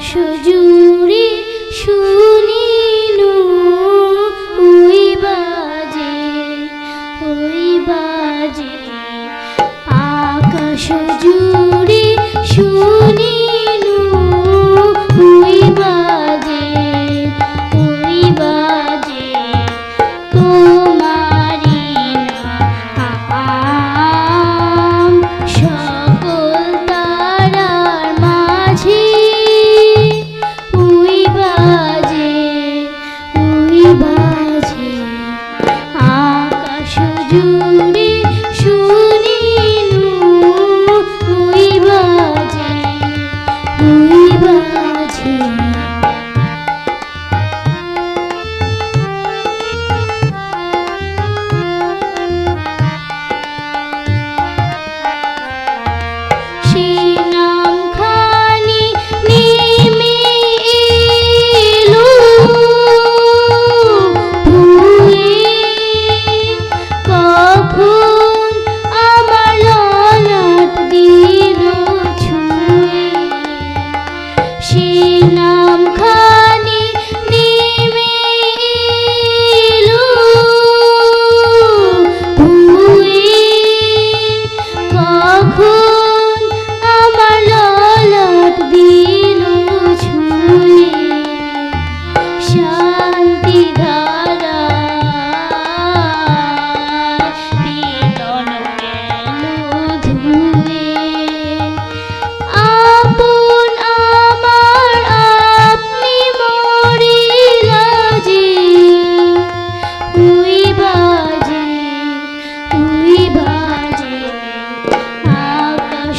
আকাশ জুড়ে সজুরে শুনিনু ওই বাজে ওই বাজে।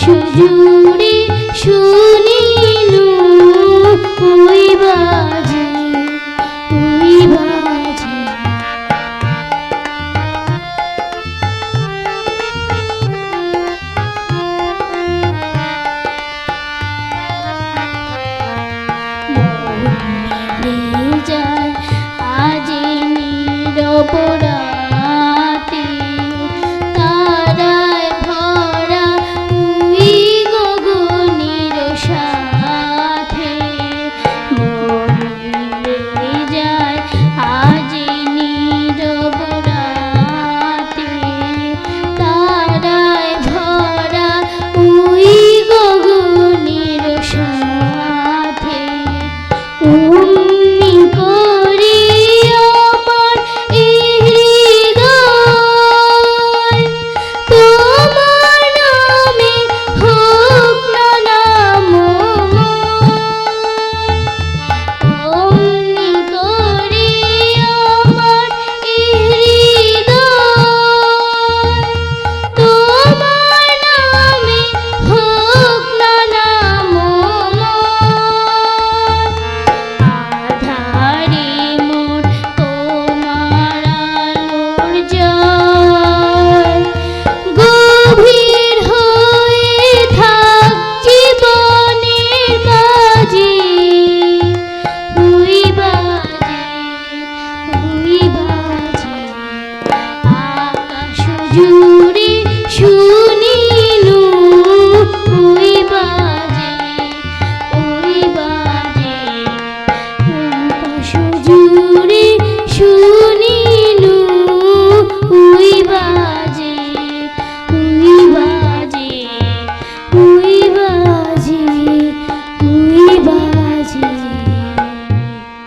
সুজুড়ি শুনিল ওই বাজে ওই বাজে। যায় আজ নিরপরা